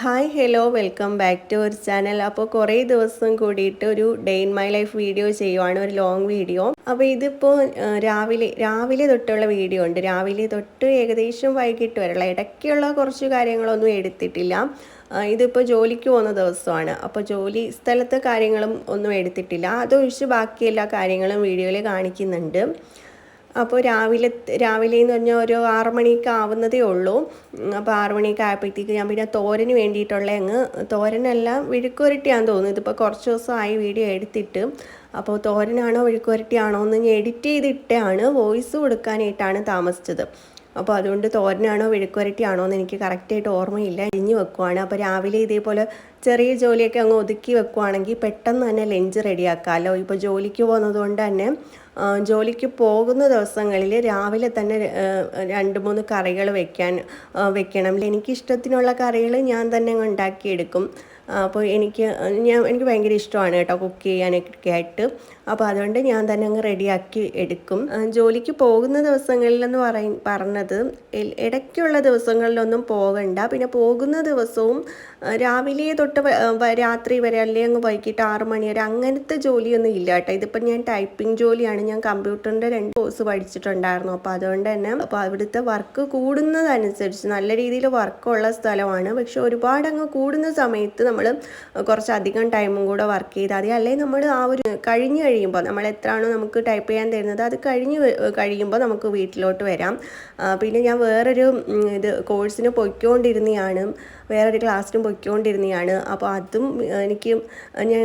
Hi hello welcome back to our channel അപ്പോൾ കുറേ ദിവസം കൂടിയിട്ട് ഒരു day in my life video ചെയ്യുവാണ് ഒരു ലോങ് വീഡിയോ അപ്പോൾ ഇതിപ്പോൾ രാവിലെ രാവിലെ തൊട്ടുള്ള വീഡിയോ ഉണ്ട്. രാവിലെ തൊട്ട് ഏകദേശം വൈകിട്ട് വരെയുള്ള ഇടയ്ക്കുള്ള കുറച്ച് കാര്യങ്ങളൊന്നും എടുത്തിട്ടില്ല. ഇതിപ്പോൾ ജോലിക്ക് പോകുന്ന ദിവസമാണ്. അപ്പോൾ ജോലി സ്ഥലത്തെ കാര്യങ്ങളും ഒന്നും എടുത്തിട്ടില്ല. അതൊഴിച്ച് ബാക്കി എല്ലാ കാര്യങ്ങളും വീഡിയോയിൽ കാണിക്കുന്നുണ്ട്. അപ്പോൾ രാവിലെ രാവിലെ എന്ന് പറഞ്ഞാൽ ഒരു ആറു മണിയൊക്കെ ആവുന്നതേ ഉള്ളൂ. അപ്പോൾ ആറു മണിയൊക്കെ ആയപ്പോഴത്തേക്ക് ഞാൻ പിന്നെ തോരന് വേണ്ടിയിട്ടുള്ള അങ്ങ് തോരനല്ല വിഴുക്കുരട്ടിയാന്ന് തോന്നുന്നു. ഇതിപ്പോൾ കുറച്ച് ദിവസമായി വീഡിയോ എടുത്തിട്ട്. അപ്പോൾ തോരനാണോ വിഴുക്കുരട്ടിയാണോ എന്ന് ഞാൻ എഡിറ്റ് ചെയ്തിട്ടാണ് വോയിസ് കൊടുക്കാനായിട്ടാണ് താമസിച്ചത്. അപ്പോൾ അതുകൊണ്ട് തോരനാണോ വിഴുക്കുരട്ടിയാണോ എന്ന് എനിക്ക് കറക്റ്റായിട്ട് ഓർമ്മയില്ല. ഇഞ്ഞു വെക്കുവാണ്. അപ്പോൾ രാവിലെ ഇതേപോലെ ചെറിയ ജോലിയൊക്കെ അങ്ങ് ഒതുക്കി വെക്കുവാണെങ്കിൽ പെട്ടെന്ന് തന്നെ ലഞ്ച് റെഡിയാക്കാമല്ലോ. ഇപ്പോൾ ജോലിക്ക് പോകുന്നത് കൊണ്ട് തന്നെ ജോലിക്ക് പോകുന്ന ദിവസങ്ങളിൽ രാവിലെ തന്നെ രണ്ട് മൂന്ന് കറികൾ വെക്കാൻ വെക്കണം. എനിക്കിഷ്ടത്തിനുള്ള കറികൾ ഞാൻ തന്നെ ഉണ്ടാക്കിയെടുക്കും. അപ്പോൾ എനിക്ക് ഞാൻ എനിക്ക് ഭയങ്കര ഇഷ്ടമാണ് കേട്ടോ കുക്ക് ചെയ്യാനൊക്കെ ആയിട്ട്. അപ്പോൾ അതുകൊണ്ട് ഞാൻ തന്നെ അങ്ങ് റെഡിയാക്കി എടുക്കും. ജോലിക്ക് പോകുന്ന ദിവസങ്ങളിലെന്ന് പറയ പറഞ്ഞത് ഇടയ്ക്കുള്ള ദിവസങ്ങളിലൊന്നും പോകണ്ട. പിന്നെ പോകുന്ന ദിവസവും രാവിലെ തൊട്ട് രാത്രി വരെ അല്ലെങ്കിൽ അങ്ങ് വൈകിട്ട് ആറ് മണി വരെ അങ്ങനത്തെ ജോലിയൊന്നും ഇല്ല കേട്ടോ. ഇതിപ്പോൾ ഞാൻ ടൈപ്പിംഗ് ജോലിയാണ്. ഞാൻ കമ്പ്യൂട്ടറിന്റെ രണ്ട് കോഴ്സ് പഠിച്ചിട്ടുണ്ടായിരുന്നു. അപ്പോൾ അതുകൊണ്ട് തന്നെ അപ്പോൾ അവിടുത്തെ വർക്ക് കൂടുന്നതനുസരിച്ച് നല്ല രീതിയിൽ വർക്കുള്ള സ്ഥലമാണ്. പക്ഷെ ഒരുപാട് അങ്ങ് കൂടുന്ന സമയത്ത് നമ്മൾ കുറച്ചധികം ടൈമും കൂടെ വർക്ക് ചെയ്താൽ മതി. അല്ലെങ്കിൽ നമ്മൾ ആ ഒരു കഴിഞ്ഞ് കഴിയുമ്പോൾ നമ്മൾ എത്രയാണോ നമുക്ക് ടൈപ്പ് ചെയ്യാൻ തരുന്നത് അത് കഴിഞ്ഞ് കഴിയുമ്പോൾ നമുക്ക് വീട്ടിലോട്ട് വരാം. പിന്നെ ഞാൻ വേറൊരു ഇത് കോഴ്സിന് പൊയ്ക്കൊണ്ടിരുന്നതാണ് വേറൊരു ക്ലാസ്സിനും പൊയ്ക്കൊണ്ടിരുന്നതാണ് അപ്പോൾ അതും എനിക്ക് ഞാൻ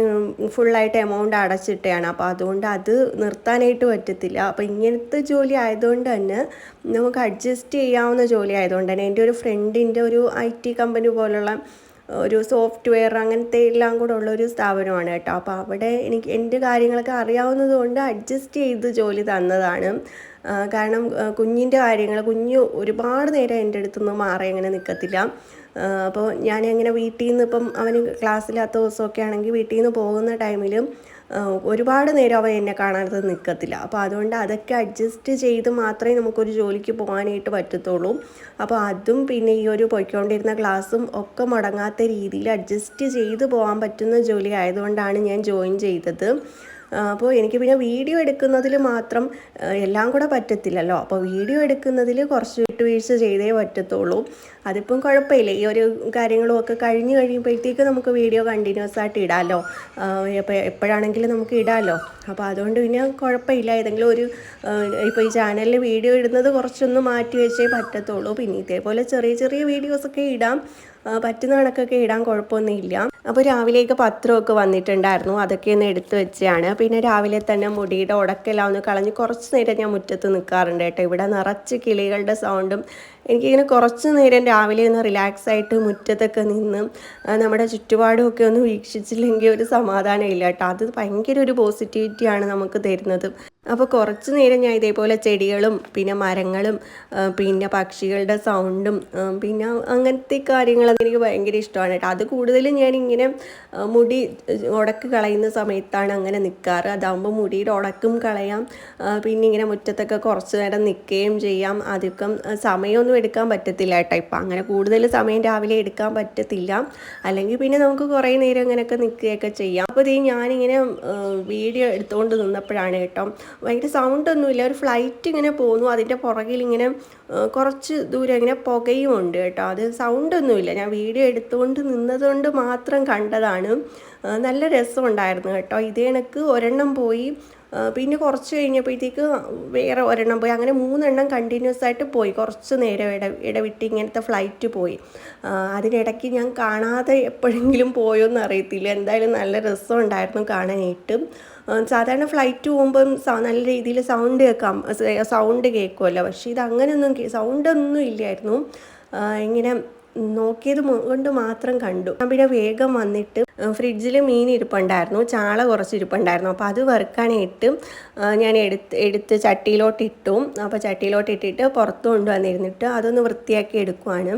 ഫുള്ളായിട്ട് എമൗണ്ട് അടച്ചിട്ടാണ് അപ്പോൾ അതുകൊണ്ട് അത് നിർത്താനായിട്ട് പറ്റത്തില്ല. അപ്പോൾ ഇങ്ങനത്തെ ജോലി ആയതുകൊണ്ട് തന്നെ നമുക്ക് അഡ്ജസ്റ്റ് ചെയ്യാവുന്ന ജോലി ആയതുകൊണ്ട് തന്നെ എന്റെ ഒരു ഫ്രണ്ടിന്റെ ഒരു ഐ ടി കമ്പനി പോലുള്ള ഒരു സോഫ്റ്റ്വെയർ അങ്ങനത്തെ എല്ലാം കൂടെ ഉള്ള ഒരു സ്ഥാപനമാണ് കേട്ടോ. അപ്പോൾ അവിടെ എനിക്ക് എന്റെ കാര്യങ്ങളൊക്കെ അറിയാവുന്നത് കൊണ്ട് അഡ്ജസ്റ്റ് ചെയ്ത് ജോലി തന്നതാണ്. കാരണം കുഞ്ഞിന്റെ കാര്യങ്ങൾ കുഞ്ഞ് ഒരുപാട് നേരം എന്റെ അടുത്തുനിന്ന് മാറി അങ്ങനെ നിൽക്കത്തില്ല. അപ്പോൾ ഞാൻ അങ്ങനെ വീട്ടിൽ നിന്ന് ഇപ്പം അവന് ക്ലാസ്സില്ലാത്ത ദിവസമൊക്കെ ആണെങ്കിൽ വീട്ടിൽ നിന്ന് പോകുന്ന ടൈമിൽ ഒരുപാട് നേരം അവൻ എന്നെ കാണാതെ നിൽക്കത്തില്ല അപ്പോൾ അതുകൊണ്ട് അതൊക്കെ അഡ്ജസ്റ്റ് ചെയ്ത് മാത്രമേ നമുക്കൊരു ജോലിക്ക് പോകാനായിട്ട് പറ്റത്തുള്ളൂ. അപ്പോൾ അതും പിന്നെ ഈ ഒരു പോയിക്കൊണ്ടിരുന്ന ക്ലാസ്സും ഒക്കെ മുടങ്ങാത്ത രീതിയിൽ അഡ്ജസ്റ്റ് ചെയ്ത് പോകാൻ പറ്റുന്ന ജോലി ആയതുകൊണ്ടാണ് ഞാൻ ജോയിൻ ചെയ്തത്. അപ്പോൾ എനിക്ക് പിന്നെ വീഡിയോ എടുക്കുന്നതിൽ മാത്രം എല്ലാം കൂടെ പറ്റത്തില്ലല്ലോ. അപ്പോൾ വീഡിയോ എടുക്കുന്നതിൽ കുറച്ച് വിട്ടുവീഴ്ച ചെയ്തേ പറ്റത്തുള്ളൂ. അതിപ്പം കുഴപ്പമില്ല. ഈ ഒരു കാര്യങ്ങളും ഒക്കെ കഴിഞ്ഞ് കഴിയുമ്പോഴത്തേക്ക് നമുക്ക് വീഡിയോ കണ്ടിന്യൂസ് ആയിട്ട് ഇടാമല്ലോ അപ്പോൾ എപ്പോഴാണെങ്കിലും നമുക്ക് ഇടാമല്ലോ അപ്പോൾ അതുകൊണ്ട് പിന്നെ കുഴപ്പമില്ല. ഏതെങ്കിലും ഒരു ഇപ്പോൾ ഈ ചാനലിൽ വീഡിയോ ഇടുന്നത് കുറച്ചൊന്ന് മാറ്റി വെച്ചേ പറ്റത്തുള്ളൂ. പിന്നെ ഇതേപോലെ ചെറിയ ചെറിയ വീഡിയോസൊക്കെ ഇടാം. പറ്റുന്ന കണക്കൊക്കെ ഇടാൻ കുഴപ്പമൊന്നുമില്ല. അപ്പോൾ രാവിലേക്ക് പത്രമൊക്കെ വന്നിട്ടുണ്ടായിരുന്നു. അതൊക്കെ ഒന്ന് എടുത്തു വെച്ചാണ് പിന്നെ രാവിലെ തന്നെ മുടിയുടെ ഉടക്കെല്ലാം ഒന്ന് കളഞ്ഞ് കുറച്ച് നേരം ഞാൻ മുറ്റത്ത് നിൽക്കാറുണ്ട് കേട്ടോ. ഇവിടെ നിറച്ച് കിളികളുടെ സൗണ്ടും എനിക്കിങ്ങനെ കുറച്ച് നേരം രാവിലെ ഒന്ന് റിലാക്സ് ആയിട്ട് മുറ്റത്തൊക്കെ നിന്ന് നമ്മുടെ ചുറ്റുപാടും ഒക്കെ ഒന്ന് വീക്ഷിച്ചില്ലെങ്കിൽ ഒരു സമാധാനം ഇല്ല കേട്ടോ. അത് ഭയങ്കര ഒരു പോസിറ്റിവിറ്റിയാണ് നമുക്ക് തരുന്നത്. അപ്പോൾ കുറച്ച് നേരം ഞാൻ ഇതേപോലെ ചെടികളും പിന്നെ മരങ്ങളും പിന്നെ പക്ഷികളുടെ സൗണ്ടും പിന്നെ അങ്ങനത്തെ കാര്യങ്ങളൊക്കെ എനിക്ക് ഭയങ്കര ഇഷ്ടമാണ് കേട്ടോ. അത് കൂടുതലും ഞാൻ ഇങ്ങനെ മുടി ഉടക്ക് കളയുന്ന സമയത്താണ് അങ്ങനെ നിൽക്കാറ് അതാകുമ്പോൾ മുടിയുടെ ഉടക്കും കളയാം. പിന്നെ ഇങ്ങനെ മുറ്റത്തൊക്കെ കുറച്ച് നേരം നിൽക്കുകയും ചെയ്യാം. അധികം സമയമൊന്നും എടുക്കാൻ പറ്റത്തില്ല കേട്ടോ. ഇപ്പം അങ്ങനെ കൂടുതൽ സമയം രാവിലെ എടുക്കാൻ പറ്റത്തില്ല. അല്ലെങ്കിൽ പിന്നെ നമുക്ക് കുറേ നേരം ഇങ്ങനെയൊക്കെ നിൽക്കുകയൊക്കെ ചെയ്യാം. അപ്പോൾ ഇത് ഞാനിങ്ങനെ വീഡിയോ എടുത്തുകൊണ്ട് നിന്നപ്പോഴാണ് കേട്ടോ ഭയങ്കര സൗണ്ടൊന്നുമില്ല ഒരു ഫ്ലൈറ്റ് ഇങ്ങനെ പോന്നു അതിന്റെ പുറകിൽ ഇങ്ങനെ കുറച്ച് ദൂരം ഇങ്ങനെ പുകയും ഉണ്ട് കേട്ടോ. അത് സൗണ്ടൊന്നുമില്ല ഞാൻ വീഡിയോ എടുത്തുകൊണ്ട് നിന്നതുകൊണ്ട് മാത്രം കണ്ടതാണ്. നല്ല രസമുണ്ടായിരുന്നു കേട്ടോ. ഇതേ എനിക്ക് ഒരെണ്ണം പോയി. പിന്നെ കുറച്ച് കഴിഞ്ഞപ്പോഴത്തേക്ക് വേറെ ഒരെണ്ണം പോയി. അങ്ങനെ മൂന്നെണ്ണം കണ്ടിന്യൂസ് ആയിട്ട് പോയി. കുറച്ച് നേരം ഇട ഇടവിട്ട് ഇങ്ങനത്തെ ഫ്ലൈറ്റ് പോയി. അതിനിടയ്ക്ക് ഞാൻ കാണാതെ എപ്പോഴെങ്കിലും പോയോന്ന് അറിയത്തില്ല. എന്തായാലും നല്ല രസമുണ്ടായിരുന്നു കാണാനായിട്ട്. സാധാരണ ഫ്ലൈറ്റ് പോകുമ്പം സ- നല്ല രീതിയിൽ സൗണ്ട് കേൾക്കാം. സൗണ്ട് കേൾക്കുമല്ലോ പക്ഷേ ഇത് അങ്ങനെയൊന്നും സൗണ്ടൊന്നും ഇല്ലായിരുന്നു. ഇങ്ങനെ നോക്കിയത് കൊണ്ട് മാത്രം കണ്ടു. പിന്നെ വേഗം വന്നിട്ട് ഫ്രിഡ്ജിൽ മീൻ ഇരിപ്പുണ്ടായിരുന്നു ചാള കുറച്ച് ഇരിപ്പുണ്ടായിരുന്നു. അപ്പോൾ അത് വറുക്കാനായിട്ട് ഞാൻ എടുത്ത് എടുത്ത് ചട്ടിയിലോട്ട് ഇട്ടു അപ്പോൾ ചട്ടിയിലോട്ട് ഇട്ടിട്ട് പുറത്ത് കൊണ്ടുവന്നിരുന്നിട്ട് അതൊന്ന് വൃത്തിയാക്കി എടുക്കുവാണ്.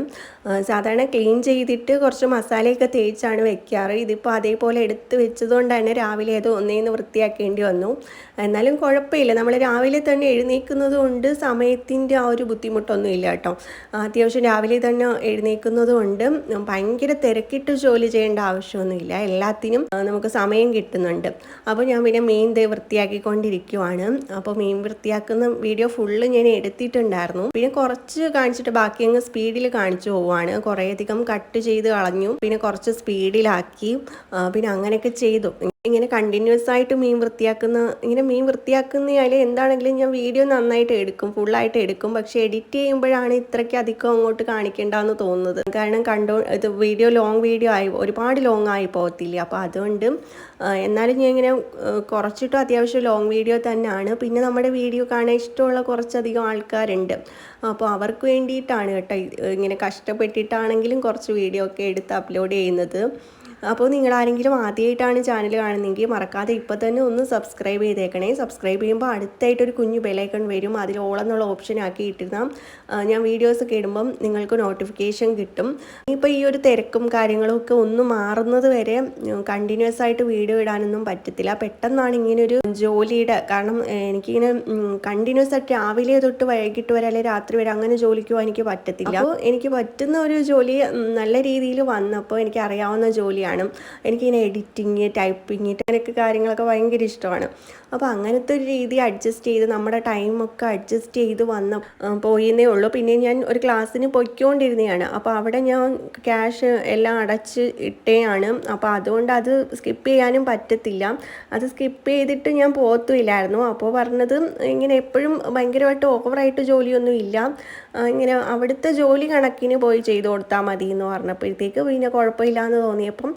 സാധാരണ ക്ലീൻ ചെയ്തിട്ട് കുറച്ച് മസാലയൊക്കെ തേച്ചാണ് വെക്കാറ്. ഇതിപ്പോൾ അതേപോലെ എടുത്ത് വെച്ചതുകൊണ്ടാണ് രാവിലെ അത് ഒന്നേന്ന് വൃത്തിയാക്കേണ്ടി വന്നു. എന്നാലും കുഴപ്പമില്ല. നമ്മൾ രാവിലെ തന്നെ എഴുന്നേൽക്കുന്നത് കൊണ്ട് സമയത്തിന്റെ ആ ഒരു ബുദ്ധിമുട്ടൊന്നും ഇല്ല കേട്ടോ. അത്യാവശ്യം രാവിലെ തന്നെ എഴുന്നേൽക്കുന്നത് കൊണ്ട് ഭയങ്കര തിരക്കിട്ട് ജോലി ചെയ്യേണ്ട ആവശ്യമൊന്നുമില്ല. എല്ലാത്തിനും നമുക്ക് സമയം കിട്ടുന്നുണ്ട്. അപ്പോൾ ഞാൻ പിന്നെ മീൻ ദേ വൃത്തിയാക്കിക്കൊണ്ടിരിക്കുവാണ്. അപ്പോൾ മീൻ വൃത്തിയാക്കുന്ന വീഡിയോ ഫുള്ള് ഞാൻ എടുത്തിട്ടുണ്ടായിരുന്നു. പിന്നെ കുറച്ച് കാണിച്ചിട്ട് ബാക്കി അങ്ങ് സ്പീഡിൽ കാണിച്ചു പോവുകയാണ്. കുറേയധികം കട്ട് ചെയ്ത് കളഞ്ഞു. പിന്നെ കുറച്ച് സ്പീഡിലാക്കി. പിന്നെ അങ്ങനെയൊക്കെ ചെയ്തു. ഇങ്ങനെ കണ്ടിന്യൂസ് ആയിട്ട് മീൻ വൃത്തിയാക്കുന്ന ഇങ്ങനെ മീൻ വൃത്തിയാക്കുന്നതിൽ എന്താണെങ്കിലും ഞാൻ വീഡിയോ നന്നായിട്ട് എടുക്കും ഫുള്ളായിട്ട് എടുക്കും. പക്ഷെ എഡിറ്റ് ചെയ്യുമ്പോഴാണ് ഇത്രയ്ക്ക് അധികം അങ്ങോട്ട് കാണിക്കേണ്ടതെന്ന് തോന്നുന്നത്. കാരണം കണ്ടോ ഇത് വീഡിയോ ലോങ് വീഡിയോ ആയി ഒരുപാട് ലോങ് ആയി പോകത്തില്ല. അപ്പോൾ അതുകൊണ്ട് എന്നാലും ഞാൻ ഇങ്ങനെ കുറച്ചിട്ടും അത്യാവശ്യം ലോങ് വീഡിയോ തന്നെയാണ്. പിന്നെ നമ്മുടെ വീഡിയോ കാണാൻ ഇഷ്ടമുള്ള കുറച്ചധികം ആൾക്കാരുണ്ട്. അപ്പോൾ അവർക്ക് വേണ്ടിയിട്ടാണ് കേട്ടോ ഇങ്ങനെ കഷ്ടപ്പെട്ടിട്ടാണെങ്കിലും കുറച്ച് വീഡിയോ ഒക്കെ എടുത്ത് അപ്ലോഡ് ചെയ്യുന്നത്. അപ്പോൾ നിങ്ങൾ ആരെങ്കിലും ആദ്യമായിട്ടാണ് ചാനൽ കാണുന്നതെങ്കിൽ മറക്കാതെ ഇപ്പോൾ തന്നെ ഒന്ന് സബ്സ്ക്രൈബ് ചെയ്തേക്കണേ. സബ്സ്ക്രൈബ് ചെയ്യുമ്പോൾ അടുത്തായിട്ട് ഒരു കുഞ്ഞു ബെലൈക്കൺ വരും. അതിൽ ഓളെന്നുള്ള ഓപ്ഷൻ ആക്കി ഇട്ടിരുന്നാൽ ഞാൻ വീഡിയോസ് ഇടുമ്പം നിങ്ങൾക്ക് നോട്ടിഫിക്കേഷൻ കിട്ടും. ഇപ്പോൾ ഈ ഒരു തിരക്കും കാര്യങ്ങളും ഒക്കെ ഒന്ന് മാറുന്നത് വരെ കണ്ടിന്യൂസ് ആയിട്ട് വീഡിയോ ഇടാനൊന്നും പറ്റത്തില്ല. പെട്ടെന്നാണ് ഇങ്ങനെ ഒരു ജോലിയുടെ കാരണം എനിക്കിങ്ങനെ കണ്ടിന്യൂസ് ആയിട്ട് രാവിലെ തൊട്ട് വൈകിട്ട് വരെ അല്ലെങ്കിൽ രാത്രി വരെ അങ്ങനെ ജോലിക്ക് പോകാൻ എനിക്ക് പറ്റത്തില്ല. അപ്പോൾ എനിക്ക് പറ്റുന്ന ഒരു ജോലി നല്ല രീതിയിൽ വന്നപ്പോൾ എനിക്ക് അറിയാവുന്ന ജോലിയാണ്. എനിക്കിങ്ങനെ എഡിറ്റിങ് ടൈപ്പിങ് അങ്ങനെയൊക്കെ കാര്യങ്ങളൊക്കെ ഭയങ്കര ഇഷ്ടമാണ്. അപ്പോൾ അങ്ങനത്തെ ഒരു രീതി അഡ്ജസ്റ്റ് ചെയ്ത് നമ്മുടെ ടൈമൊക്കെ അഡ്ജസ്റ്റ് ചെയ്ത് വന്ന പോയിന്നേ ഉള്ളൂ. പിന്നെ ഞാൻ ഒരു ക്ലാസ്സിന് പൊയ്ക്കൊണ്ടിരുന്നതാണ് അപ്പോൾ അവിടെ ഞാൻ ക്യാഷ് എല്ലാം അടച്ച് ഇട്ടേയാണ്. അപ്പോൾ അതുകൊണ്ട് അത് സ്കിപ്പ് ചെയ്യാനും പറ്റത്തില്ല. അത് സ്കിപ്പ് ചെയ്തിട്ട് ഞാൻ പോകത്തുമില്ലായിരുന്നു അപ്പോൾ പറഞ്ഞത് ഇങ്ങനെ എപ്പോഴും ഭയങ്കരമായിട്ട് ഓവറായിട്ട് ജോലിയൊന്നും ഇല്ല. ഇങ്ങനെ അവിടുത്തെ ജോലി കണക്കിന് പോയി ചെയ്ത് കൊടുത്താൽ മതി എന്ന് പറഞ്ഞപ്പോഴത്തേക്ക് പിന്നെ കുഴപ്പമില്ല എന്ന് തോന്നിയപ്പം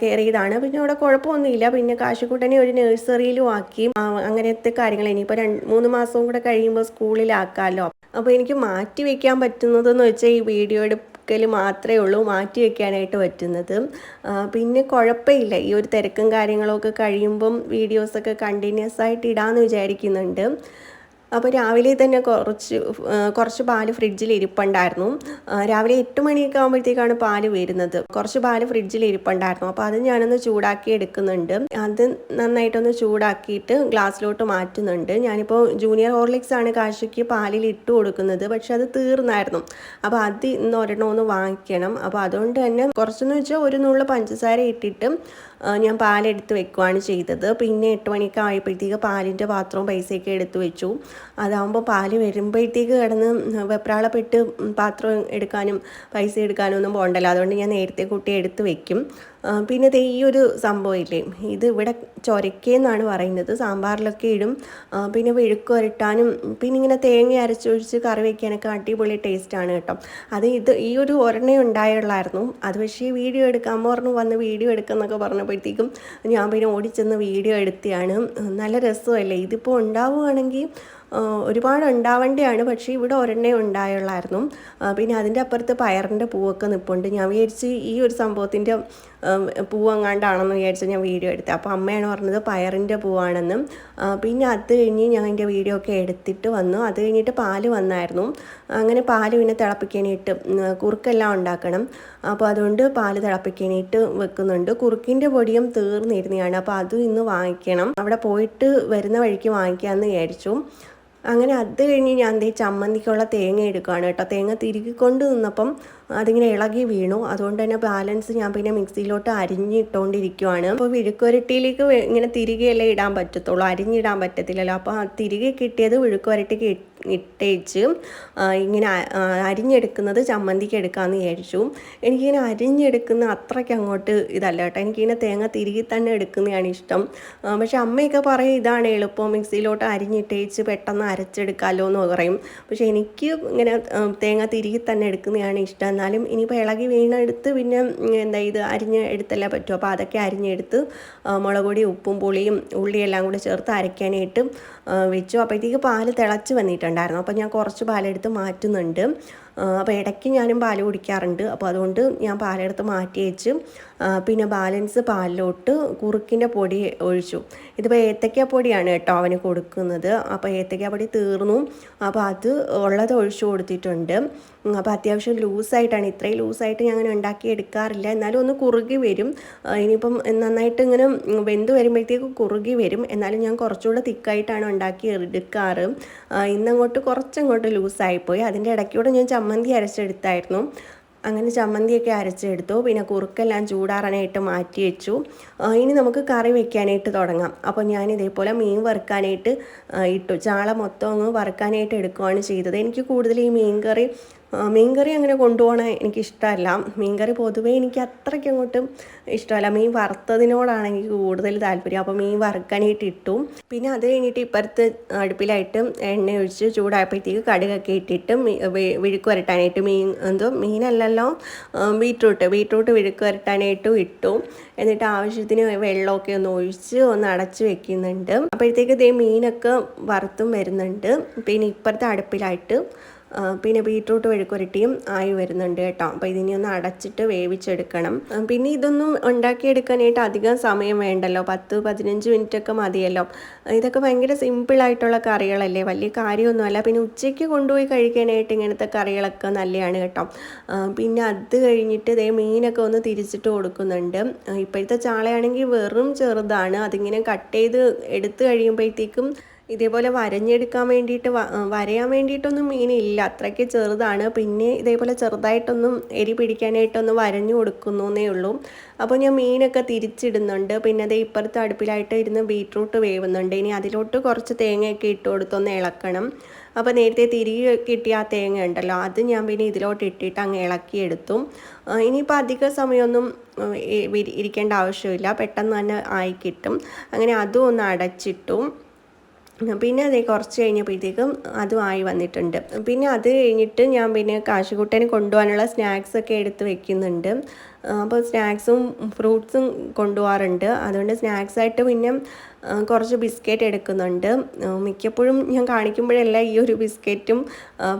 കയറിയതാണ് പിന്നെ അവിടെ കുഴപ്പമൊന്നുമില്ല. പിന്നെ കാശിക്കൂട്ടനെ ഒരു നഴ്സറിയിലും ആക്കി. അങ്ങനത്തെ കാര്യങ്ങൾ. ഇനിയിപ്പോൾ രണ്ട് മൂന്ന് മാസവും കൂടെ കഴിയുമ്പോൾ സ്കൂളിലാക്കാമല്ലോ അപ്പോൾ എനിക്ക് മാറ്റി വയ്ക്കാൻ പറ്റുന്നതെന്ന് വെച്ചാൽ ഈ വീഡിയോ എടുക്കൽ മാത്രമേ ഉള്ളൂ. മാറ്റി വയ്ക്കാനായിട്ട് പറ്റുന്നത്. പിന്നെ കുഴപ്പമില്ല. ഈ ഒരു തിരക്കും കാര്യങ്ങളൊക്കെ കഴിയുമ്പം വീഡിയോസൊക്കെ കണ്ടിന്യൂസ് ആയിട്ട് ഇടാമെന്ന് വിചാരിക്കുന്നുണ്ട്. അപ്പോൾ രാവിലെ തന്നെ കുറച്ച് കുറച്ച് പാൽ ഫ്രിഡ്ജിൽ ഇരിപ്പുണ്ടായിരുന്നു. രാവിലെ എട്ട് മണിയൊക്കെ ആകുമ്പോഴത്തേക്കാണ് പാൽ വരുന്നത്. കുറച്ച് പാൽ ഫ്രിഡ്ജിൽ ഇരിപ്പുണ്ടായിരുന്നു. അപ്പോൾ അത് ഞാനൊന്ന് ചൂടാക്കി എടുക്കുന്നുണ്ട്. അത് നന്നായിട്ടൊന്ന് ചൂടാക്കിയിട്ട് ഗ്ലാസ്സിലോട്ട് മാറ്റുന്നുണ്ട്. ഞാനിപ്പോൾ ജൂനിയർ ഹോർലിക്സ് ആണ് കാശിക്ക് പാലിൽ ഇട്ട് കൊടുക്കുന്നത്. പക്ഷെ അത് തീർന്നായിരുന്നു. അപ്പോൾ അത് ഇന്ന് ഒരെണ്ണം ഒന്ന് വാങ്ങിക്കണം. അപ്പോൾ അതുകൊണ്ട് തന്നെ കുറച്ചെന്ന് വെച്ചാൽ ഒരു നുള്ള പഞ്ചസാര ഇട്ടിട്ട് ഞാൻ പാലെടുത്ത് വെക്കുവാണ് ചെയ്തത്. പിന്നെ എട്ട് മണിയൊക്കെ ആയപ്പോഴത്തേക്ക് പാലിന്റെ പാത്രവും പൈസയൊക്കെ എടുത്ത് വെച്ചു. അതാകുമ്പോൾ പാൽ വരുമ്പോഴത്തേക്ക് കിടന്ന് വെപ്രാളപ്പെട്ട് പാത്രം എടുക്കാനും പൈസ എടുക്കാനും ഒന്നും പോകണ്ടല്ലോ. അതുകൊണ്ട് ഞാൻ നേരത്തെ കൂട്ടി എടുത്ത് വെക്കും. പിന്നെ ദേ ഈ ഒരു സംഭവമില്ലേ ഇത് ഇവിടെ ചൊരക്കേന്നാണ് പറയുന്നത്. സാമ്പാറിലൊക്കെ ഇടും. പിന്നെ വെഴുക്ക് വരട്ടാനും പിന്നെ ഇങ്ങനെ തേങ്ങ അരച്ചൊഴിച്ച് കറി വയ്ക്കാനൊക്കെ അടിപൊളി ടേസ്റ്റാണ് കേട്ടോ. അത് ഇത് ഈ ഒരു ഒരെണ്ണേ ഉണ്ടായുള്ളായിരുന്നു. അത് പക്ഷേ വീഡിയോ എടുക്കാൻ പറഞ്ഞു വന്ന് വീഡിയോ എടുക്കുന്നൊക്കെ പറഞ്ഞപ്പോഴത്തേക്കും ഞാൻ പിന്നെ ഓടിച്ചെന്ന് വീഡിയോ എടുത്തിയാണ്. നല്ല രസമല്ലേ? ഇതിപ്പോൾ ഉണ്ടാവുകയാണെങ്കിൽ ഒരുപാട് ഉണ്ടാവേണ്ടതാണ്. പക്ഷേ ഇവിടെ ഒരെണ്ണേ ഉണ്ടായുള്ളായിരുന്നു. പിന്നെ അതിന്റെ അപ്പുറത്ത് പയറിന്റെ പൂവൊക്കെ നിൽപ്പുണ്ട് ഞാൻ വിചാരിച്ച് ഈ ഒരു സംഭവത്തിന്റെ പൂവെങ്ങാണ്ടാണെന്ന് വിചാരിച്ച് ഞാൻ വീഡിയോ എടുത്തത് അപ്പോൾ അമ്മയാണ് പറഞ്ഞത് പയറിന്റെ പൂവാണെന്നും. പിന്നെ അത് കഴിഞ്ഞ് ഞാൻ എന്റെ വീഡിയോ ഒക്കെ എടുത്തിട്ട് വന്നു. അത് കഴിഞ്ഞിട്ട് പാൽ വന്നായിരുന്നു. അങ്ങനെ പാൽ പിന്നെ തിളപ്പിക്കാനായിട്ട് കുറുക്കെല്ലാം ഉണ്ടാക്കണം. അപ്പോൾ അതുകൊണ്ട് പാൽ തിളപ്പിക്കാനായിട്ട് വെക്കുന്നുണ്ട്. കുറുക്കിന്റെ പൊടിയും തീർന്നിരുന്നതാണ്. അപ്പോൾ അതും ഇന്ന് വാങ്ങിക്കണം. അവിടെ പോയിട്ട് വരുന്ന വഴിക്ക് വാങ്ങിക്കാമെന്ന് വിചാരിച്ചു. അങ്ങനെ അത് കഴിഞ്ഞ് ഞാൻ ദേ ചമ്മന്തിക്കുള്ള തേങ്ങ എടുക്കുകയാണ് കേട്ടോ. തേങ്ങ തിരികെ തിരുകിക്കൊണ്ട് നിന്നപ്പം അതിങ്ങനെ ഇളകി വീണു. അതുകൊണ്ട് തന്നെ ബാലൻസ് ഞാൻ പിന്നെ മിക്സിയിലോട്ട് അരിഞ്ഞിട്ടുകൊണ്ടിരിക്കുവാണ് അപ്പോൾ വിഴുക്കുരട്ടിയിലേക്ക് ഇങ്ങനെ തിരികെയല്ലേ ഇടാൻ പറ്റത്തുള്ളൂ. അരിഞ്ഞിടാൻ പറ്റത്തില്ലല്ലോ. അപ്പോൾ തിരികെ കിട്ടിയത് വിഴുക്കുരട്ടിക്ക് ഇട്ടേച്ച് ഇങ്ങനെ അരിഞ്ഞെടുക്കുന്നത് ചമ്മന്തിക്ക് എടുക്കാമെന്ന് വിചാരിച്ചു. എനിക്കിങ്ങനെ അരിഞ്ഞെടുക്കുന്ന അത്രയ്ക്ക് അങ്ങോട്ട് ഇതല്ല കേട്ടോ. എനിക്കിങ്ങനെ തേങ്ങ തിരികെ തന്നെ എടുക്കുന്നതാണ് ഇഷ്ടം. പക്ഷെ അമ്മയൊക്കെ പറയും ഇതാണ് എളുപ്പം. മിക്സിയിലോട്ട് അരിഞ്ഞിട്ടേച്ച് പെട്ടെന്ന് അരച്ചെടുക്കാമല്ലോ എന്ന് പറയും. പക്ഷെ എനിക്ക് ഇങ്ങനെ തേങ്ങ തിരികെ തന്നെ എടുക്കുന്നതാണ് ഇഷ്ടം. എന്നാലും ഇനിയിപ്പോൾ ഇളകി വീണെടുത്ത് പിന്നെ എന്താ ഇത് അരിഞ്ഞ് എടുത്തല്ലേ പറ്റും. അപ്പോൾ അതൊക്കെ അരിഞ്ഞെടുത്ത് മുളക് പൊടി ഉപ്പും പുളിയും ഉള്ളിയെല്ലാം കൂടി ചേർത്ത് അരയ്ക്കാനായിട്ട് വെച്ചു. അപ്പോഴത്തേക്ക് പാൽ തിളച്ച് വന്നിട്ടുണ്ടായിരുന്നു. അപ്പോൾ ഞാൻ കുറച്ച് പാലെടുത്ത് മാറ്റുന്നുണ്ട്. അപ്പോൾ ഇടയ്ക്ക് ഞാനും പാൽ കുടിക്കാറുണ്ട്. അപ്പോൾ അതുകൊണ്ട് ഞാൻ പാലെടുത്ത് മാറ്റി വെച്ച്. പിന്നെ ബാലൻസ് പാലിലോട്ട് കുറുക്കിന്റെ പൊടി ഒഴിച്ചു. ഇതിപ്പോൾ ഏത്തക്ക പൊടിയാണ് കേട്ടോ അവന് കൊടുക്കുന്നത്. അപ്പോൾ ഏത്തക്ക പൊടി തീർന്നു. അപ്പോൾ അത് ഉള്ളത് ഒഴിച്ചു കൊടുത്തിട്ടുണ്ട്. അപ്പോൾ അത്യാവശ്യം ലൂസായിട്ടാണ്. ഇത്രയും ലൂസായിട്ട് ഞാൻ അങ്ങനെ ഉണ്ടാക്കി എടുക്കാറില്ല. എന്നാലും ഒന്ന് കുറുകി വരും. ഇനിയിപ്പം നന്നായിട്ട് ഇങ്ങനെ വെന്ത് വരുമ്പോഴത്തേക്ക് കുറുകി വരും. എന്നാലും ഞാൻ കുറച്ചുകൂടെ തിക്കായിട്ടാണ് ഉണ്ടാക്കി എടുക്കാറ്. ഇന്നങ്ങോട്ട് കുറച്ചങ്ങോട്ട് ലൂസായിപ്പോയി. അതിന്റെ ഇടയ്ക്കൂടെ ഞാൻ ചമ്മന്തി അരച്ചെടുത്തായിരുന്നു. അങ്ങനെ ചമ്മന്തിയൊക്കെ അരച്ചെടുത്തു. പിന്നെ കുറുക്കെല്ലാം ചൂടാറാനായിട്ട് മാറ്റി വെച്ചു. ഇനി നമുക്ക് കറി വെക്കാനായിട്ട് തുടങ്ങാം. അപ്പോൾ ഞാൻ ഇതേപോലെ മീൻ വറുക്കാനായിട്ട് ഇട്ടു. ചാള മൊത്തം അങ്ങ് വറുക്കാനായിട്ട് എടുക്കുകയാണ് ചെയ്തത്. എനിക്ക് കൂടുതൽ ഈ മീൻ കറി മീൻകറി അങ്ങനെ കൊണ്ടുപോകണ എനിക്കിഷ്ടമല്ല. മീൻകറി പൊതുവേ എനിക്ക് അത്രയ്ക്ക് അങ്ങോട്ടും ഇഷ്ടമല്ല. മീൻ വറുത്തതിനോടാണ് എനിക്ക് കൂടുതൽ താല്പര്യം. അപ്പോൾ മീൻ വറുക്കാനായിട്ട് ഇട്ടു. പിന്നെ അത് കഴിഞ്ഞിട്ട് ഇപ്പുറത്ത് അടുപ്പിലായിട്ട് എണ്ണ ഒഴിച്ച് ചൂടായപ്പോഴത്തേക്ക് കടുകൊക്കെ ഇട്ടിട്ട് വിഴുക്ക് വരട്ടാനായിട്ട് മീൻ എന്തോ മീനല്ലല്ലോ ബീട്രൂട്ട് ബീട്രൂട്ട് വിഴുക്ക് വരട്ടാനായിട്ടും ഇട്ടു. എന്നിട്ട് ആവശ്യത്തിന് വെള്ളമൊക്കെ ഒന്ന് ഒഴിച്ച് ഒന്ന് അടച്ച് വെക്കുന്നുണ്ട്. അപ്പോഴത്തേക്ക് ഇതേ മീനൊക്കെ വറുത്തും വരുന്നുണ്ട്. പിന്നെ ഇപ്പുറത്തെ അടുപ്പിലായിട്ട് പിന്നെ ബീട്രൂട്ട് വഴുക്കുരട്ടിയും ആയി വരുന്നുണ്ട് കേട്ടോ. അപ്പോൾ ഇതിനെ ഒന്ന് അടച്ചിട്ട് വേവിച്ചെടുക്കണം. പിന്നെ ഇതൊന്നും ഉണ്ടാക്കിയെടുക്കാനായിട്ട് അധികം സമയം വേണ്ടല്ലോ. പത്ത് പതിനഞ്ച് മിനിറ്റ് ഒക്കെ മതിയല്ലോ. ഇതൊക്കെ ഭയങ്കര സിമ്പിളായിട്ടുള്ള കറികളല്ലേ? വലിയ കാര്യമൊന്നുമല്ല. പിന്നെ ഉച്ചയ്ക്ക് കൊണ്ടുപോയി കഴിക്കാനായിട്ട് ഇങ്ങനത്തെ കറികളൊക്കെ നല്ലതാണ് കേട്ടോ. പിന്നെ അത് കഴിഞ്ഞിട്ട് ഇതേ മീനൊക്കെ ഒന്ന് തിരിച്ചിട്ട് കൊടുക്കുന്നുണ്ട്. ഇപ്പോഴത്തെ ചാളയാണെങ്കിൽ വെറും ചെറുതാണ്. അതിങ്ങനെ കട്ട് ചെയ്ത് എടുത്തു കഴിയുമ്പോഴത്തേക്കും ഇതേപോലെ വരഞ്ഞെടുക്കാൻ വേണ്ടിയിട്ട് വരയാൻ വേണ്ടിയിട്ടൊന്നും മീനില്ല. അത്രയ്ക്ക് ചെറുതാണ്. പിന്നെ ഇതേപോലെ ചെറുതായിട്ടൊന്നും എരി പിടിക്കാനായിട്ടൊന്നും വരഞ്ഞു കൊടുക്കുന്നു എന്നേ ഉള്ളൂ. അപ്പോൾ ഞാൻ മീനൊക്കെ തിരിച്ചിടുന്നുണ്ട്. പിന്നെ അതേ ഇപ്പുറത്ത് അടുപ്പിലായിട്ട് ഇരുന്ന് ബീട്രൂട്ട് വേവുന്നുണ്ട്. ഇനി അതിലോട്ട് കുറച്ച് തേങ്ങയൊക്കെ ഇട്ട് കൊടുത്തൊന്ന് ഇളക്കണം. അപ്പോൾ നേരത്തെ തിരികെ കിട്ടിയ ആ തേങ്ങ ഉണ്ടല്ലോ അത് ഞാൻ പിന്നെ ഇതിലോട്ട് ഇട്ടിട്ട് അങ്ങ് ഇളക്കിയെടുത്തു ഇനിയിപ്പോൾ അധിക സമയമൊന്നും ഇരിക്കേണ്ട ആവശ്യമില്ല. പെട്ടെന്ന് തന്നെ ആയി കിട്ടും. അങ്ങനെ അതും ഒന്ന് അടച്ചിട്ടു. പിന്നെ അത് കുറച്ച് കഴിഞ്ഞപ്പോഴത്തേക്കും അതുമായി വന്നിട്ടുണ്ട്. പിന്നെ അത് കഴിഞ്ഞിട്ട് ഞാൻ പിന്നെ കാശുകുട്ടന് കൊണ്ടുപോകാനുള്ള സ്നാക്സൊക്കെ എടുത്ത് വെക്കുന്നുണ്ട്. അപ്പോൾ സ്നാക്സും ഫ്രൂട്ട്സും കൊണ്ടുപോകാറുണ്ട്. അതുകൊണ്ട് സ്നാക്സായിട്ട് പിന്നെ കുറച്ച് ബിസ്ക്കറ്റ് എടുക്കുന്നുണ്ട്. മിക്കപ്പോഴും ഞാൻ കാണിക്കുമ്പോഴെല്ലാം ഈ ഒരു ബിസ്ക്കറ്റും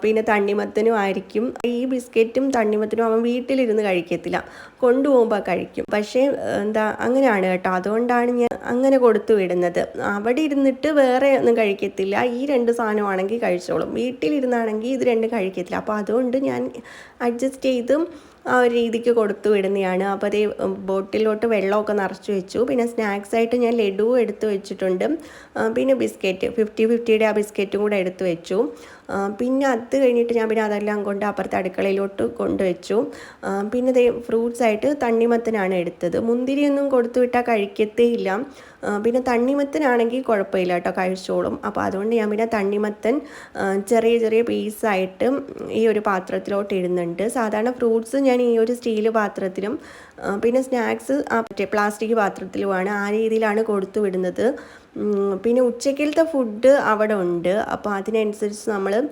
പിന്നെ തണ്ണിമത്തനും ആയിരിക്കും. ഈ ബിസ്ക്കറ്റും തണ്ണിമത്തനും അവൻ വീട്ടിലിരുന്ന് കഴിക്കത്തില്ല. കൊണ്ടുപോകുമ്പോൾ കഴിക്കും. പക്ഷേ എന്താ അങ്ങനെയാണ് കേട്ടോ. അതുകൊണ്ടാണ് ഞാൻ അങ്ങനെ കൊടുത്തു വിടുന്നത്. അവിടെ ഇരുന്നിട്ട് വേറെ ഒന്നും കഴിക്കത്തില്ല. ഈ രണ്ട് സാധനമാണെങ്കിൽ കഴിച്ചോളും. വീട്ടിലിരുന്നാണെങ്കിൽ ഇത് രണ്ടും കഴിക്കത്തില്ല. അപ്പോൾ അതുകൊണ്ട് ഞാൻ അഡ്ജസ്റ്റ് ചെയ്ത് ആ ഒരു രീതിക്ക് കൊടുത്തു വിടുന്നതാണ് അപ്പോൾ അതേ ബോട്ടിലോട്ട് വെള്ളമൊക്കെ നിറച്ച് വെച്ചു. പിന്നെ സ്നാക്സ് ആയിട്ട് ഞാൻ ലഡു എടുത്ത് വെച്ചിട്ടുണ്ട്. പിന്നെ ബിസ്ക്കറ്റ് ഫിഫ്റ്റി ഫിഫ്റ്റിയുടെ ആ ബിസ്ക്കറ്റും കൂടെ എടുത്ത് വെച്ചു. പിന്നെ അത് കഴിഞ്ഞിട്ട് ഞാൻ പിന്നെ അതെല്ലാം കൊണ്ട് അപ്പുറത്തെ അടുക്കളയിലോട്ട് കൊണ്ടുവച്ചു. പിന്നെ ഫ്രൂട്ട്സ് ആയിട്ട് തണ്ണിമത്തനാണ് എടുത്തത്. മുന്തിരിയൊന്നും കൊടുത്തു വിട്ടാൽ കഴിക്കത്തേ ഇല്ല. പിന്നെ തണ്ണിമത്തനാണെങ്കിൽ കുഴപ്പമില്ല കേട്ടോ കഴിച്ചോളും. അപ്പോൾ അതുകൊണ്ട് ഞാൻ പിന്നെ തണ്ണിമത്തൻ ചെറിയ ചെറിയ പീസായിട്ട് ഈ ഒരു പാത്രത്തിലോട്ട് ഇടുന്നുണ്ട്. സാധാരണ ഫ്രൂട്ട്സ് ഞാൻ ഈ ഒരു സ്റ്റീൽ പാത്രത്തിലും പിന്നെ സ്നാക്സ് പ്ലാസ്റ്റിക് പാത്രത്തിലുമാണ് ആ രീതിയിലാണ് കൊടുത്തു വിടുന്നത്. പിന്നെ ഉച്ചക്കലത്തെ ഫുഡ് അവിടെ ഉണ്ട്. അപ്പോൾ അതിനനുസരിച്ച് നമ്മൾ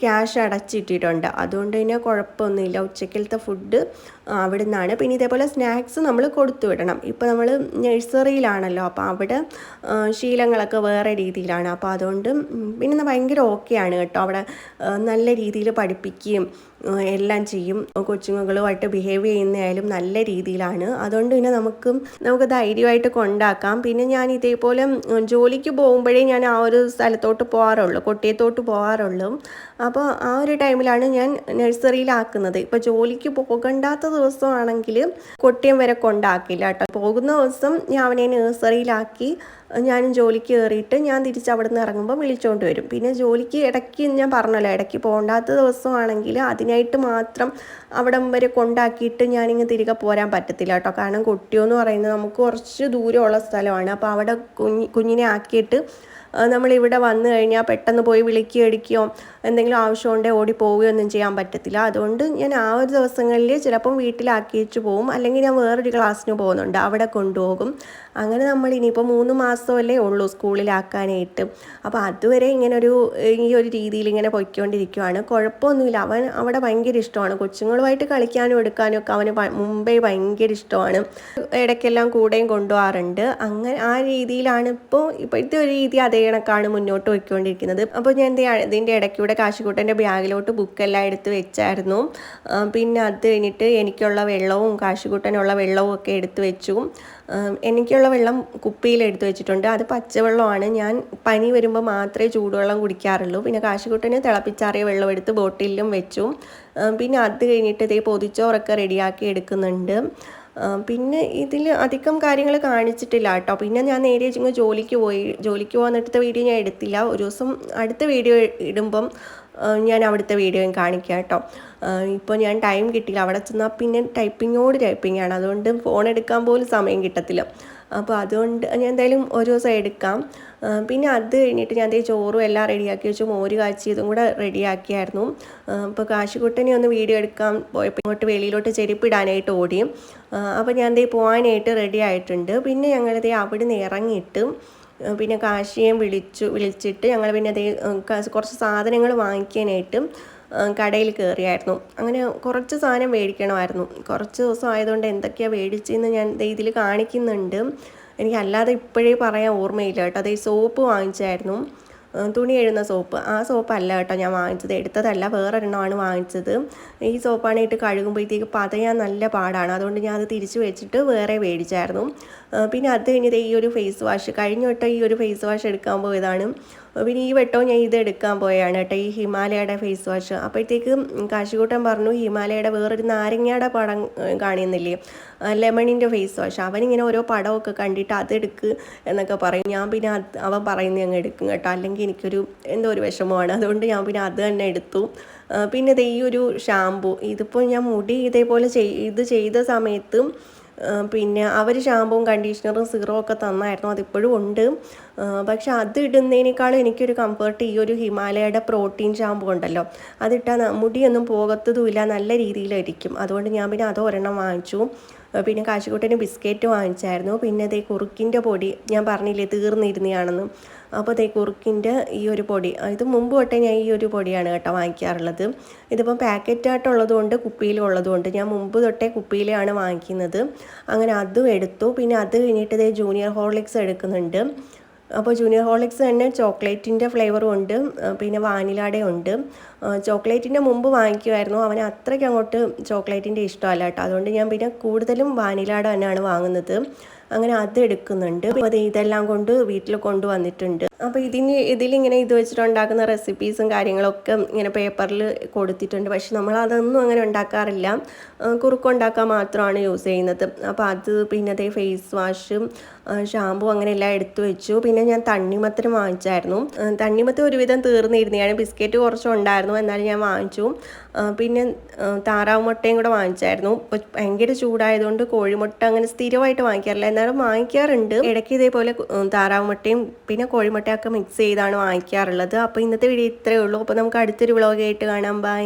ക്യാഷ് അടച്ചിട്ടിട്ടുണ്ട്. അതുകൊണ്ട് തന്നെ കുഴപ്പമൊന്നുമില്ല. ഉച്ചക്കലത്തെ ഫുഡ് അവിടെ നിന്നാണ് പിന്നെ ഇതേപോലെ സ്നാക്സ് നമ്മൾ കൊടുത്തു വിടണം. ഇപ്പോൾ നമ്മൾ നഴ്സറിയിലാണല്ലോ അപ്പോൾ അവിടെ ശീലങ്ങളൊക്കെ വേറെ രീതിയിലാണ്. അപ്പോൾ അതുകൊണ്ട് പിന്നെ ഭയങ്കര ഓക്കെയാണ് കേട്ടോ. അവിടെ നല്ല രീതിയിൽ പഠിപ്പിക്കുകയും എല്ലാം ചെയ്യും. കൊച്ചുങ്ങളുമായിട്ട് ബിഹേവ് ചെയ്യുന്നതായാലും നല്ല രീതിയിലാണ്. അതുകൊണ്ട് പിന്നെ നമുക്ക് നമുക്ക് ധൈര്യമായിട്ട് കൊണ്ടാക്കാം. പിന്നെ ഞാൻ ഇതേപോലെ ജോലിക്ക് പോകുമ്പോഴേ ഞാൻ ആ ഒരു സ്ഥലത്തോട്ട് പോകാറുള്ളൂ കൊട്ടിയത്തോട്ട് പോകാറുള്ളൂ. അപ്പോൾ ആ ഒരു ടൈമിലാണ് ഞാൻ നഴ്സറിയിലാക്കുന്നത്. ഇപ്പോൾ ജോലിക്ക് പോകണ്ടാത്ത ദിവസമാണെങ്കിൽ കൊട്ടിയം വരെ കൊണ്ടാക്കില്ല കേട്ടോ. പോകുന്ന ദിവസം ഞാൻ അവനെ നഴ്സറിയിലാക്കി ഞാനും ജോലിക്ക് കയറിയിട്ട് ഞാൻ തിരിച്ച് അവിടെ നിന്ന് ഇറങ്ങുമ്പോൾ വിളിച്ചുകൊണ്ട് വരും. പിന്നെ ജോലിക്ക് ഇടയ്ക്ക് ഞാൻ പറഞ്ഞല്ലോ ഇടയ്ക്ക് പോകണ്ടാത്ത ദിവസമാണെങ്കിൽ അതിനായിട്ട് മാത്രം അവിടെ വരെ കൊണ്ടാക്കിയിട്ട് ഞാനിങ്ങ് തിരികെ പോരാൻ പറ്റത്തില്ല കേട്ടോ. കാരണം കുട്ടിയെന്ന് പറയുന്നത് നമുക്ക് കുറച്ച് ദൂരമുള്ള സ്ഥലമാണ്. അപ്പോൾ അവിടെ കുഞ്ഞ് കുഞ്ഞിനെ ആക്കിയിട്ട് നമ്മളിവിടെ വന്നു കഴിഞ്ഞാൽ പെട്ടെന്ന് പോയി വിളിക്കുകയോ അടിക്കുകയോ എന്തെങ്കിലും ആവശ്യമുണ്ടെങ്കിൽ ഓടി പോവുകയോ ഒന്നും ചെയ്യാൻ പറ്റത്തില്ല. അതുകൊണ്ട് ഞാൻ ആ ഒരു ദിവസങ്ങളിൽ ചിലപ്പം വെച്ച് പോവും. അല്ലെങ്കിൽ ഞാൻ വേറൊരു ക്ലാസ്സിന് പോകുന്നുണ്ട്. അവിടെ കൊണ്ടുപോകും. അങ്ങനെ നമ്മൾ ഇനിയിപ്പോൾ മൂന്ന് മാസമല്ലേ ഉള്ളൂ സ്കൂളിലാക്കാനായിട്ട്. അപ്പോൾ അതുവരെ ഇങ്ങനെ ഒരു ഈ ഒരു രീതിയിൽ ഇങ്ങനെ പൊയ്ക്കൊണ്ടിരിക്കുവാണ്. കുഴപ്പമൊന്നുമില്ല. അവൻ അവിടെ ഭയങ്കര ഇഷ്ടമാണ്. കൊച്ചുങ്ങളുമായിട്ട് കളിക്കാനും എടുക്കാനും ഒക്കെ അവന് മുമ്പേ ഭയങ്കര ഇഷ്ടമാണ്. ഇടയ്ക്കെല്ലാം കൂടെയും കൊണ്ടുപോകാറുണ്ട്. അങ്ങനെ ആ രീതിയിലാണ് ഇപ്പോൾ ഇപ്പോഴത്തെ ഒരു രീതി അതേ കണക്കാണ് മുന്നോട്ട് പോയിക്കൊണ്ടിരിക്കുന്നത്. അപ്പോൾ ഞാൻ ഇതിന്റെ ഇടയ്ക്കൂടെ കാശിക്കൂട്ടന്റെ ബാഗിലോട്ട് ബുക്കെല്ലാം എടുത്ത് വെച്ചായിരുന്നു. പിന്നെ അത് കഴിഞ്ഞിട്ട് എനിക്കുള്ള വെള്ളവും കാശിക്കൂട്ടനുള്ള വെള്ളവും ഒക്കെ എടുത്ത് വെച്ചു. എനിക്കുള്ള വെള്ളം കുപ്പിയിൽ എടുത്തു വെച്ചിട്ടുണ്ട്. അത് പച്ചവെള്ളമാണ്. ഞാൻ പനി വരുമ്പോൾ മാത്രമേ ചൂടുവെള്ളം കുടിക്കാറുള്ളൂ. പിന്നെ കാശിക്കൂട്ടന് തിളപ്പിച്ചാറിയ വെള്ളം എടുത്ത് ബോട്ടിലും വെച്ചു. പിന്നെ അത് കഴിഞ്ഞിട്ട് ഇതേ പൊതിച്ചോറൊക്കെ റെഡിയാക്കി എടുക്കുന്നുണ്ട്. പിന്നെ ഇതിൽ അധികം കാര്യങ്ങൾ കാണിച്ചിട്ടില്ല കേട്ടോ. പിന്നെ ഞാൻ നേരെ ഇങ്ങ് ജോലിക്ക് പോയി. ജോലിക്ക് പോകുന്നിടത്തെ വീഡിയോ ഞാൻ എടുത്തില്ല. ഒരു ദിവസം അടുത്ത വീഡിയോ ഇടുമ്പം ഞാൻ അവിടുത്തെ വീഡിയോയും കാണിക്കാം കേട്ടോ. ഇപ്പോൾ ഞാൻ ടൈം കിട്ടില്ല അവിടെ ചെന്നാൽ പിന്നെ ടൈപ്പിങ്ങോട് ടൈപ്പിങ്ങാണ് അതുകൊണ്ട് ഫോൺ എടുക്കാൻ പോലും സമയം കിട്ടത്തില്ല. അപ്പോൾ അതുകൊണ്ട് ഞാൻ എന്തായാലും ഒരു ദിവസം എടുക്കാം. പിന്നെ അത് കഴിഞ്ഞിട്ട് ഞാൻ ദേ ചോറും എല്ലാം റെഡിയാക്കി വെച്ചു മോര് കാച്ചിയതും കൂടെ റെഡിയാക്കിയായിരുന്നു. അപ്പോൾ കാശിക്കുട്ടനെ ഒന്ന് വീഡിയോ എടുക്കാൻ പോയപ്പോൾ ഇങ്ങോട്ട് വെളിയിലോട്ട് ചെരുപ്പിടാനായിട്ട് ഓടി. അപ്പോൾ ഞാൻ ദേ പോകാനായിട്ട് റെഡി ആയിട്ടുണ്ട്. പിന്നെ ഞങ്ങളിത് അവിടെ നിന്ന് ഇറങ്ങിയിട്ട് പിന്നെ കാശിയെ വിളിച്ചു വിളിച്ചിട്ട് ഞങ്ങൾ പിന്നെ അതേ കുറച്ച് സാധനങ്ങൾ വാങ്ങിക്കാനായിട്ട് കടയിൽ കയറിയായിരുന്നു അങ്ങനെ കുറച്ച് സാധനം മേടിക്കണമായിരുന്നു. കുറച്ച് ദിവസം ആയതുകൊണ്ട് എന്തൊക്കെയാണ് മേടിച്ചതെന്ന് ഞാൻ ഇതിൽ കാണിക്കുന്നുണ്ട്. എനിക്ക് അല്ലാതെ ഇപ്പോഴേ പറയാൻ ഓർമ്മയില്ല കേട്ടോ. അതേ സോപ്പ് വാങ്ങിച്ചായിരുന്നു. തുണി എഴുന്ന സോപ്പ്. ആ സോപ്പല്ല കേട്ടോ ഞാൻ വാങ്ങിച്ചത്. എടുത്തതല്ല വേറൊരെണ്ണമാണ് വാങ്ങിച്ചത്. ഈ സോപ്പാണ് കഴുകുമ്പോഴത്തേക്ക് പതയാൻ നല്ല പാടാണ്. അതുകൊണ്ട് ഞാൻ അത് തിരിച്ചു വെച്ചിട്ട് വേറെ മേടിച്ചായിരുന്നു. പിന്നെ അത് കഴിഞ്ഞത് ഈ ഒരു ഫേസ് വാഷ് കഴിഞ്ഞ വട്ടം ഈ ഒരു ഫേസ് വാഷ് എടുക്കാൻ പോയതാണ്. പിന്നെ ഈ വട്ടവും ഞാൻ ഇത് എടുക്കാൻ പോയാണ് കേട്ടോ ഈ ഹിമാലയയുടെ ഫേസ് വാഷ് അപ്പോഴത്തേക്കും കാശികൂട്ടൻ പറഞ്ഞു ഹിമാലയയുടെ വേറൊരു നാരങ്ങയുടെ പടം കാണിയുന്നില്ലേ? ലെമണിന്റെ ഫേസ് വാഷ് അവനിങ്ങനെ ഓരോ പടമൊക്കെ കണ്ടിട്ട് അതെടുക്ക് എന്നൊക്കെ പറയും. ഞാൻ പിന്നെ അത് അവൻ പറയുന്നത് അങ്ങ് എടുക്കും കേട്ടോ. അല്ലെങ്കിൽ എനിക്കൊരു എന്തോ ഒരു വിഷമമാണ്. അതുകൊണ്ട് ഞാൻ പിന്നെ അത് തന്നെ എടുത്തു. പിന്നെ ഈ ഒരു ഷാമ്പു ഇതിപ്പോൾ ഞാൻ മുടി ഇതേപോലെ ചെയ് ഇത് ചെയ്ത സമയത്ത് പിന്നെ അവർ ഷാമ്പുവും കണ്ടീഷണറും സീറോ ഒക്കെ തന്നായിരുന്നു. അതിപ്പോഴും ഉണ്ട്. പക്ഷെ അത് ഇടുന്നതിനേക്കാളും എനിക്കൊരു കംഫർട്ട് ഈ ഒരു ഹിമാലയയുടെ പ്രോട്ടീൻ ഷാമ്പു ഉണ്ടല്ലോ. അതിട്ടാൽ മുടിയൊന്നും പോകത്തതുമില്ല. നല്ല രീതിയിലായിരിക്കും. അതുകൊണ്ട് ഞാൻ പിന്നെ അത് ഒരെണ്ണം വാങ്ങിച്ചു. പിന്നെ കാശിക്കൂട്ടന് ബിസ്ക്കറ്റ് വാങ്ങിച്ചായിരുന്നു. പിന്നെ അതേ കുറുക്കിന്റെ പൊടി ഞാൻ പറഞ്ഞില്ലേ തീർന്നിരുന്നതാണെന്ന്. അപ്പോൾ അതേ കുറുക്കിന്റെ ഈ ഒരു പൊടി ഇത് മുമ്പ് തൊട്ടേ ഞാൻ ഈ ഒരു പൊടിയാണ് കേട്ടോ വാങ്ങിക്കാറുള്ളത്. ഇതിപ്പം പാക്കറ്റായിട്ടുള്ളത് കൊണ്ട് കുപ്പിയിലും ഉള്ളതുകൊണ്ട് ഞാൻ മുമ്പ് തൊട്ടേ കുപ്പിയിലാണ് വാങ്ങിക്കുന്നത്. അങ്ങനെ അതും എടുത്തു. പിന്നെ അത് കഴിഞ്ഞിട്ട് ഇതേ ജൂനിയർ ഹോർലിക്സ് എടുക്കുന്നുണ്ട്. അപ്പോൾ ജൂനിയർ ഹോളിക്സ് തന്നെ ചോക്ലേറ്റിന്റെ ഫ്ലേവറും ഉണ്ട് പിന്നെ വാനിലാടെ ഉണ്ട്. ചോക്ലേറ്റിന്റെ മുമ്പ് വാങ്ങിക്കുമായിരുന്നു അവന് അത്രയ്ക്ക് അങ്ങോട്ട് ചോക്ലേറ്റിന്റെ ഇഷ്ടമല്ല കേട്ടോ. അതുകൊണ്ട് ഞാൻ പിന്നെ കൂടുതലും വാനിലയുടെ തന്നെയാണ് വാങ്ങുന്നത്. അങ്ങനെ അത് എടുക്കുന്നുണ്ട്. അപ്പോൾ ഇതെല്ലാം കൊണ്ട് വീട്ടിൽ കൊണ്ടുവന്നിട്ടുണ്ട്. അപ്പോൾ ഇതിന് ഇതിലിങ്ങനെ ഇത് വെച്ചിട്ട് ഉണ്ടാക്കുന്ന റെസിപ്പീസും കാര്യങ്ങളൊക്കെ ഇങ്ങനെ പേപ്പറിൽ കൊടുത്തിട്ടുണ്ട്. പക്ഷെ നമ്മൾ അതൊന്നും അങ്ങനെ ഉണ്ടാക്കാറില്ല. കുറുക്കുണ്ടാക്കാൻ മാത്രമാണ് യൂസ് ചെയ്യുന്നത്. അപ്പോൾ അത് പിന്നെ അതേ ഫേസ് വാഷും ഷാമ്പു അങ്ങനെ എല്ലാം എടുത്തു വെച്ചു. പിന്നെ ഞാൻ തണ്ണിമത്തരം വാങ്ങിച്ചായിരുന്നു. തണ്ണിമത്തം ഒരുവിധം തീർന്നിരുന്നതാണ് ബിസ്ക്കറ്റ് കുറച്ചുണ്ടായിരുന്നു. എന്നാലും ഞാൻ വാങ്ങിച്ചു. പിന്നെ താറാവ് മുട്ടയും കൂടെ വാങ്ങിച്ചായിരുന്നു. ഭയങ്കര ചൂടായതുകൊണ്ട് കോഴിമുട്ട അങ്ങനെ സ്ഥിരമായിട്ട് വാങ്ങിക്കാറില്ല. എന്നാലും വാങ്ങിക്കാറുണ്ട്. ഇടയ്ക്ക് ഇതേപോലെ താറാവ് മുട്ടയും പിന്നെ കോഴിമുട്ടയൊക്കെ മിക്സ് ചെയ്താണ് വാങ്ങിക്കാറുള്ളത്. അപ്പോൾ ഇന്നത്തെ വീഡിയോ ഇത്രയേ ഉള്ളൂ. അപ്പോൾ നമുക്ക് അടുത്തൊരു വ്ളോഗായിട്ട് കാണാം. ബൈ